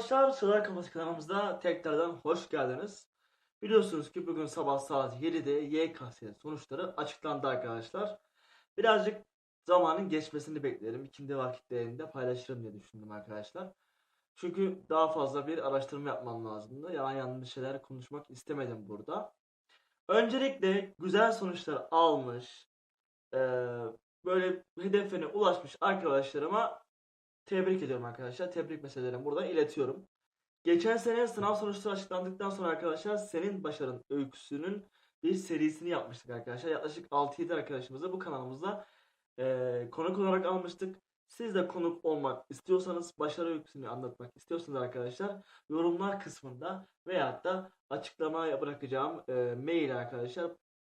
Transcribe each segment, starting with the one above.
arkadaşlar, Sıra Kafası kanalımızda tekrardan hoş geldiniz. Biliyorsunuz ki bugün sabah saat 7'de YKS sonuçları açıklandı arkadaşlar. Birazcık zamanın geçmesini beklerim. İkindi vakitlerinde paylaşırım diye düşündüm arkadaşlar. Çünkü daha fazla bir araştırma yapmam lazımdı. Yalan yanlış şeyler konuşmak istemedim burada. Öncelikle güzel sonuçlar almış, böyle hedefine ulaşmış arkadaşlarıma Tebrik ediyorum arkadaşlar. Tebrik meselelerimi burada iletiyorum. Geçen sene sınav sonuçları açıklandıktan sonra arkadaşlar senin başarın öyküsünün bir serisini yapmıştık arkadaşlar. Yaklaşık 6-7 arkadaşımızı bu kanalımızda eee, konuk olarak almıştık. Siz de konuk olmak istiyorsanız, başarı öyküsünü anlatmak istiyorsanız arkadaşlar yorumlar kısmında veyahut da açıklamaya bırakacağım eee, mail arkadaşlar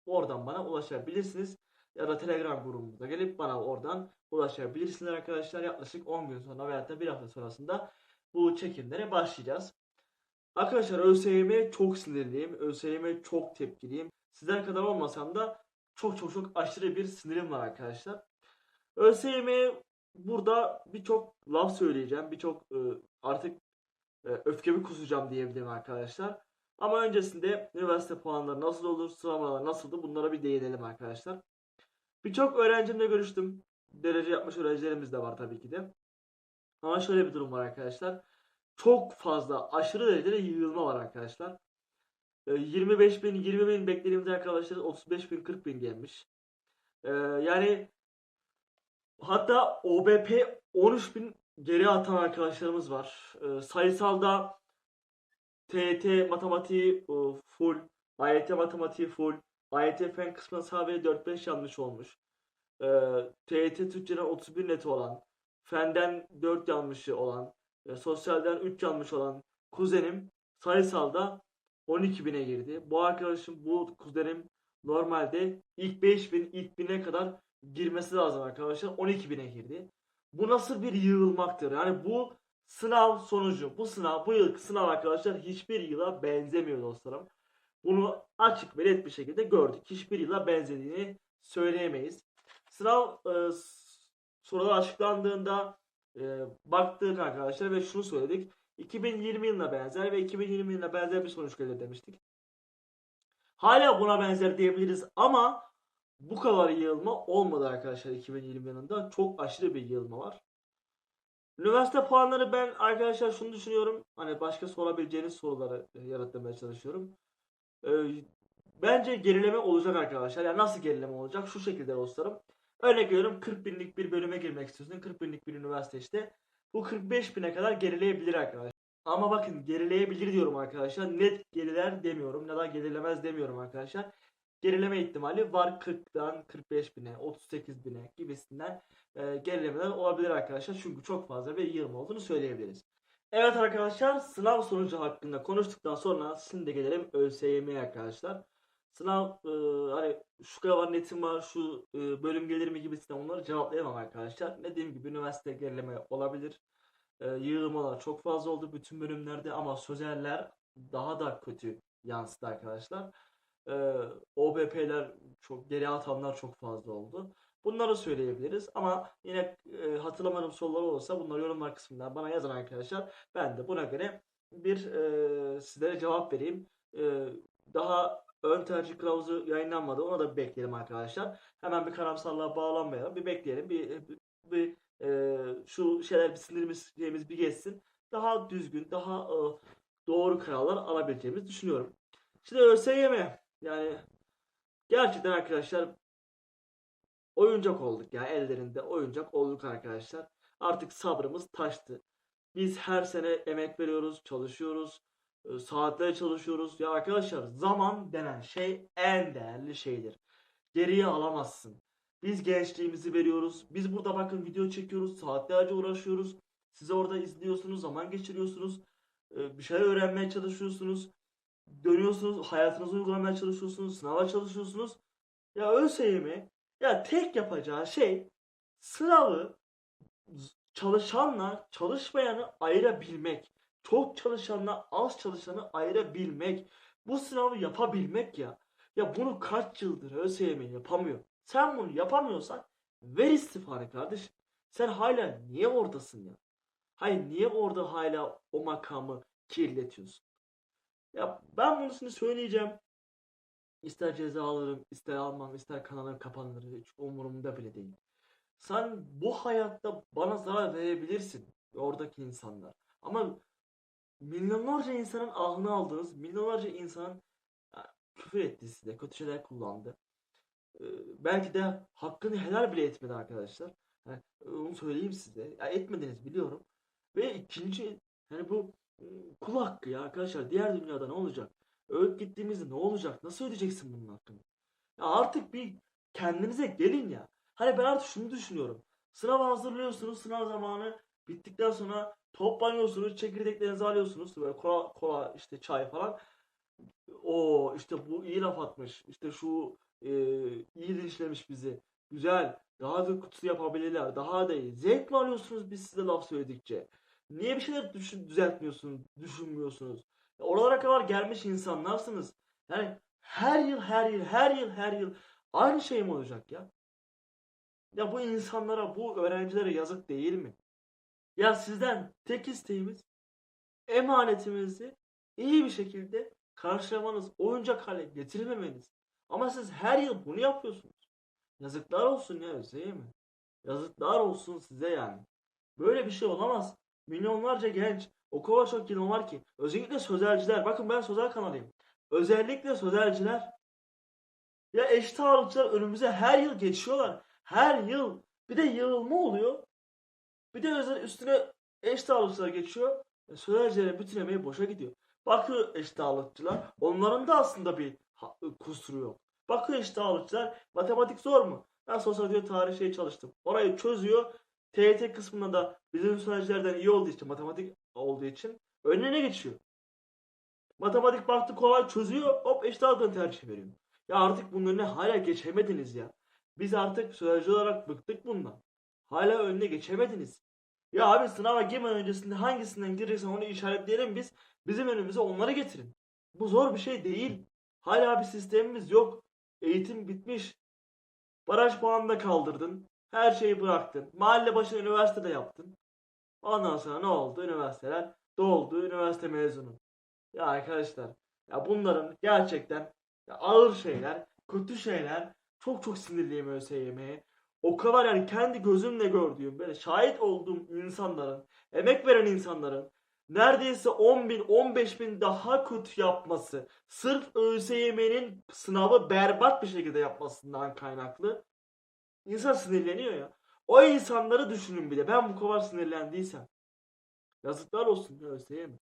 oradan bana ulaşabilirsiniz. Ya da Telegram grubumuza gelip bana oradan ulaşabilirsiniz arkadaşlar. Yaklaşık 10 gün sonra veyahut da bir hafta sonrasında bu çekimlere başlayacağız. Arkadaşlar ÖSYM'ye çok sinirliyim. ÖSYM'ye çok tepkiliyim. Sizler kadar olmasam da çok çok çok aşırı bir sinirim var arkadaşlar. ÖSYM'ye burada birçok laf söyleyeceğim. Birçok e, artık e, öfkemi kusacağım diyebilirim arkadaşlar. Ama öncesinde üniversite puanları nasıl olur, sıralamalar nasıldı bunlara bir değinelim arkadaşlar. Birçok öğrencimle görüştüm. Derece yapmış öğrencilerimiz de var tabii ki de. Ama şöyle bir durum var arkadaşlar. Çok fazla aşırı derecede yığılma var arkadaşlar. Ee, 25 bin, 20 bin beklediğimiz arkadaşlar 35 bin, 40 bin gelmiş. Ee, yani hatta OBP 13 bin geri atan arkadaşlarımız var. Ee, sayısalda TET matematiği e, full, AYT matematiği full, AYT fen kısmında sadece 4-5 yanlış olmuş. Ee, TYT Türkçeden 31 net olan, fenden 4 yanlışı olan, e, sosyalden 3 yanlış olan kuzenim sayısalda 12 bine girdi. Bu arkadaşım, bu kuzenim normalde ilk 5000, ilk 1000'e kadar girmesi lazım arkadaşlar. 12 bine girdi. Bu nasıl bir yığılmaktır? Yani bu sınav sonucu, bu sınav, bu yıl sınav arkadaşlar hiçbir yıla benzemiyor dostlarım. Bunu açık ve net bir şekilde gördük. Hiçbir yıla benzediğini söyleyemeyiz. Sınav e, sorular açıklandığında e, baktık arkadaşlar ve şunu söyledik. 2020 yılına benzer ve 2020 yılına benzer bir sonuç gelir demiştik. Hala buna benzer diyebiliriz ama bu kadar yığılma olmadı arkadaşlar 2020 yılında. Çok aşırı bir yığılma var. Üniversite puanları ben arkadaşlar şunu düşünüyorum. Hani başka sorabileceğiniz soruları e, yanıtlamaya çalışıyorum. Ee, bence gerileme olacak arkadaşlar. Yani nasıl gerileme olacak? Şu şekilde dostlarım. Örnek veriyorum 40 binlik bir bölüme girmek istiyorsun. 40 binlik bir üniversite işte. Bu 45 bine kadar gerileyebilir arkadaşlar. Ama bakın gerileyebilir diyorum arkadaşlar. Net geriler demiyorum. Ya da gerilemez demiyorum arkadaşlar. Gerileme ihtimali var 40'dan 45 bine, 38 bine gibisinden e, gerilemeler olabilir arkadaşlar. Çünkü çok fazla ve yığılma olduğunu söyleyebiliriz. Evet arkadaşlar sınav sonucu hakkında konuştuktan sonra şimdi gelelim ÖSYM'ye arkadaşlar. Sınav e, hani şu kadar netim var şu e, bölüm gelir mi gibisinden onları cevaplayamam arkadaşlar. Dediğim gibi üniversite gerileme olabilir. E, yığılmalar çok fazla oldu bütün bölümlerde ama sözeller daha da kötü yansıdı arkadaşlar. E, OBP'ler çok geri atanlar çok fazla oldu. Bunları söyleyebiliriz ama yine e, hatırlamadığım sorular olursa bunları yorumlar kısmından bana yazın arkadaşlar. Ben de buna göre bir e, sizlere cevap vereyim. E, daha ön tercih kılavuzu yayınlanmadı. Ona da bir bekleyelim arkadaşlar. Hemen bir karamsarlığa bağlanmayalım. Bir bekleyelim. Bir, bir, bir, e, şu şeyler bir sinirimiz bir geçsin. Daha düzgün, daha e, doğru kararlar alabileceğimizi düşünüyorum. Şimdi ÖSYM yani gerçekten arkadaşlar oyuncak olduk ya ellerinde oyuncak olduk arkadaşlar. Artık sabrımız taştı. Biz her sene emek veriyoruz, çalışıyoruz, e, saatler çalışıyoruz. Ya arkadaşlar zaman denen şey en değerli şeydir. Geriye alamazsın. Biz gençliğimizi veriyoruz. Biz burada bakın video çekiyoruz, saatlerce uğraşıyoruz. Siz orada izliyorsunuz, zaman geçiriyorsunuz. e, Bir şeyler öğrenmeye çalışıyorsunuz. Dönüyorsunuz, hayatınızı uygulamaya çalışıyorsunuz, sınava çalışıyorsunuz. Ya ÖSYM ya tek yapacağı şey sınavı çalışanla çalışmayanı ayırabilmek. Çok çalışanla az çalışanı ayırabilmek. Bu sınavı yapabilmek ya. Ya bunu kaç yıldır ÖSYM yapamıyor. Sen bunu yapamıyorsan ver istifanı kardeşim. Sen hala niye oradasın ya? Hayır niye orada hala o makamı kirletiyorsun? Ya ben bunu şimdi söyleyeceğim. İster ceza alırım, ister almam, ister kanalım kapanır. Hiç umurumda bile değil. Sen bu hayatta bana zarar verebilirsin. Oradaki insanlar. Ama milyonlarca insanın ahını aldınız. Milyonlarca insanın ya, küfür etti size. Kötü şeyler kullandı. Ee, belki de hakkını helal bile etmedi arkadaşlar. Yani, onu söyleyeyim size. Ya, etmediniz biliyorum. Ve ikinci yani bu ıı, kul hakkı ya arkadaşlar. Diğer dünyada ne olacak? Ölüp gittiğimizde ne olacak? Nasıl ödeyeceksin bunun hakkını? Ya artık bir kendinize gelin ya. Hani ben artık şunu düşünüyorum. Sınav hazırlıyorsunuz. Sınav zamanı bittikten sonra toplanıyorsunuz. Çekirdeklerinizi alıyorsunuz. Böyle kola, kola işte çay falan. O işte bu iyi laf atmış. İşte şu e, iyi linçlemiş bizi. Güzel. Daha da kutusu yapabilirler. Daha da iyi. Zevk mi alıyorsunuz biz size laf söyledikçe? Niye bir şeyler düşün, düzeltmiyorsunuz, düşünmüyorsunuz? Oralara kadar gelmiş insanlarsınız. Yani her yıl, her yıl, her yıl, her yıl aynı şey mi olacak ya? Ya bu insanlara, bu öğrencilere yazık değil mi? Ya sizden tek isteğimiz emanetimizi iyi bir şekilde karşılamanız, oyuncak hale getirmemeniz. Ama siz her yıl bunu yapıyorsunuz. Yazıklar olsun ya Hüseyin? Yazıklar olsun size yani. Böyle bir şey olamaz. Milyonlarca genç, o kadar çok yılım var ki. Özellikle sözelciler. Bakın ben sözel kanalıyım. Özellikle sözelciler. Ya eşit ağırlıkçılar önümüze her yıl geçiyorlar. Her yıl. Bir de yığılma oluyor. Bir de üstüne eşit ağırlıkçılar geçiyor. E, sözelcilerin bütün emeği boşa gidiyor. Bakıyor eşit ağırlıkçılar. Onların da aslında bir kusuru yok. Bakıyor eşit ağırlıkçılar. Matematik zor mu? Ben sosyal diyor tarih şey çalıştım. Orayı çözüyor. TYT kısmında da bizim sözelcilerden iyi olduğu için matematik olduğu için önüne geçiyor. Matematik baktı kolay çözüyor. Hop eşit ağırlıktan tercih veriyor. Ya artık bunların önüne hala geçemediniz ya. Biz artık sözelci olarak bıktık bundan. Hala önüne geçemediniz. Ya abi sınava girmeden öncesinde hangisinden gireceksen onu işaretleyelim biz. Bizim önümüze onları getirin. Bu zor bir şey değil. Hala bir sistemimiz yok. Eğitim bitmiş. Baraj puanını da kaldırdın. Her şeyi bıraktın. Mahalle başına üniversitede yaptın. Ondan sonra ne oldu? Üniversiteler doldu. Üniversite mezunu. Ya arkadaşlar ya bunların gerçekten ya ağır şeyler, kötü şeyler çok çok sinirliyim ÖSYM'ye. O kadar yani kendi gözümle gördüğüm, böyle şahit olduğum insanların, emek veren insanların neredeyse 10 bin, 15 bin daha kötü yapması, sırf ÖSYM'nin sınavı berbat bir şekilde yapmasından kaynaklı insan sinirleniyor ya. O insanları düşünün bile. Ben bu kadar sinirlendiysem. Yazıklar olsun ya ÖSYM.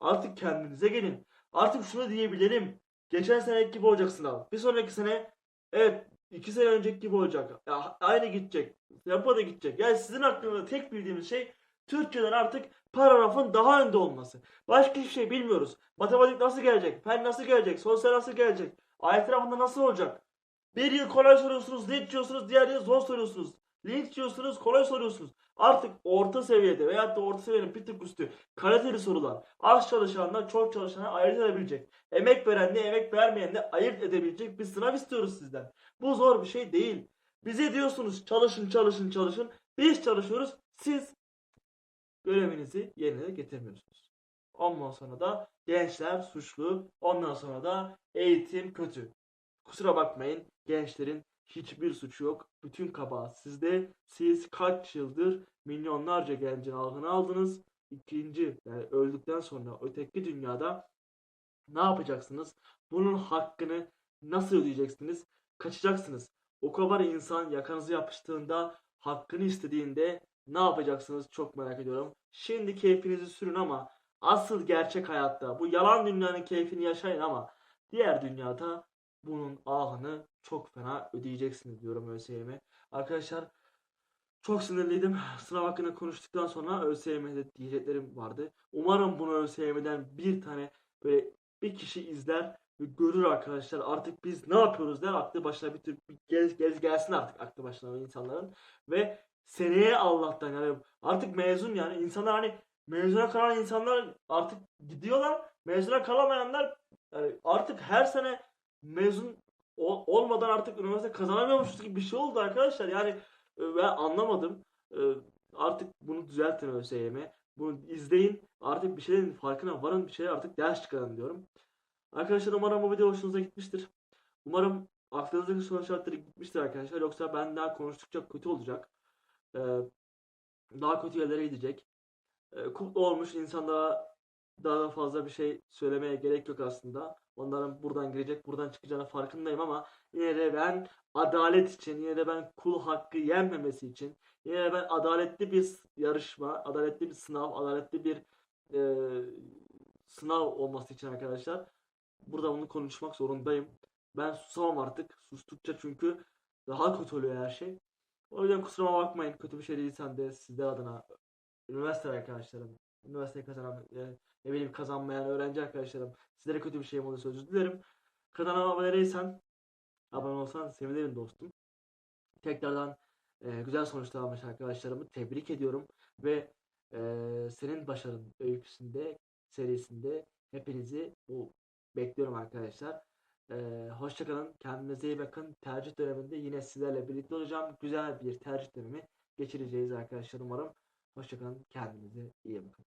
Artık kendinize gelin. Artık şunu diyebilirim. Geçen seneki gibi olacak sınav. Bir sonraki sene evet iki sene önceki gibi olacak. Ya, aynı gidecek. Tempo da gidecek. Yani sizin aklınızda tek bildiğimiz şey Türkçeden artık paragrafın daha önde olması. Başka hiçbir şey bilmiyoruz. Matematik nasıl gelecek? Fen nasıl gelecek? Sosyal nasıl gelecek? Ayet tarafında nasıl olacak? Bir yıl kolay soruyorsunuz, linç diyorsunuz, diğer yıl zor soruyorsunuz. Linç diyorsunuz, kolay soruyorsunuz. Artık orta seviyede veyahut da orta seviyenin bir tık üstü kaliteli sorular az çalışanla çok çalışana ayırt edebilecek. Emek verenle emek vermeyenle ayırt edebilecek bir sınav istiyoruz sizden. Bu zor bir şey değil. Bize diyorsunuz çalışın çalışın çalışın. Biz çalışıyoruz. Siz görevinizi yerine getirmiyorsunuz. Ondan sonra da gençler suçlu. Ondan sonra da eğitim kötü. Kusura bakmayın gençlerin hiçbir suçu yok. Bütün kabahat sizde. Siz kaç yıldır milyonlarca gencin algını aldınız. İkinci yani öldükten sonra öteki dünyada ne yapacaksınız? Bunun hakkını nasıl ödeyeceksiniz? Kaçacaksınız. O kadar insan yakanızı yapıştığında hakkını istediğinde ne yapacaksınız çok merak ediyorum. Şimdi keyfinizi sürün ama asıl gerçek hayatta bu yalan dünyanın keyfini yaşayın ama diğer dünyada bunun ahını çok fena ödeyeceksiniz diyorum ÖSYM'e. Arkadaşlar çok sinirliydim. Sınav hakkında konuştuktan sonra ÖSYM'de diyeceklerim vardı. Umarım bunu ÖSYM'den bir tane böyle bir kişi izler ve görür arkadaşlar. Artık biz ne yapıyoruz der. Aklı başına bir tür bir gez, gez gelsin artık aklı başına insanların. Ve seneye Allah'tan yani artık mezun yani insanlar hani mezuna kalan insanlar artık gidiyorlar. Mezuna kalamayanlar yani artık her sene mezun ol- olmadan artık üniversite kazanamıyormuşuz gibi bir şey oldu arkadaşlar. Yani e, ben anlamadım. E, Artık bunu düzeltin ÖSYM. Bunu izleyin. Artık bir şeylerin farkına varın. Bir şeyler artık ders çıkarın diyorum. Arkadaşlar umarım bu video hoşunuza gitmiştir. Umarım aklınızdaki soru işaretleri gitmiştir arkadaşlar. Yoksa ben daha konuştukça kötü olacak. Ee, daha kötü yerlere gidecek. Ee, kutlu olmuş insanlara daha da fazla bir şey söylemeye gerek yok aslında. Onların buradan girecek, buradan çıkacağını farkındayım ama yine de ben adalet için, yine de ben kul hakkı yenmemesi için, yine de ben adaletli bir yarışma, adaletli bir sınav, adaletli bir e, sınav olması için arkadaşlar burada bunu konuşmak zorundayım. Ben susamam artık. Sustukça çünkü daha kötü oluyor her şey. O yüzden kusuruma bakmayın. Kötü bir şey değilsem de sizler adına üniversite arkadaşlarım, üniversite kazanan, e, ne bileyim kazanmayan öğrenci arkadaşlarım, sizlere kötü bir şeyim olursa özür dilerim. Kanalıma abone değilsen, abone olsan sevinirim dostum. Tekrardan e, güzel sonuçlar almış arkadaşlarımı tebrik ediyorum ve e, senin başarın öyküsünde, serisinde hepinizi bu bekliyorum arkadaşlar. E, hoşça kalın, kendinize iyi bakın. Tercih döneminde yine sizlerle birlikte olacağım. Güzel bir tercih dönemi geçireceğiz arkadaşlar umarım. Hoşça kalın, kendinize iyi bakın.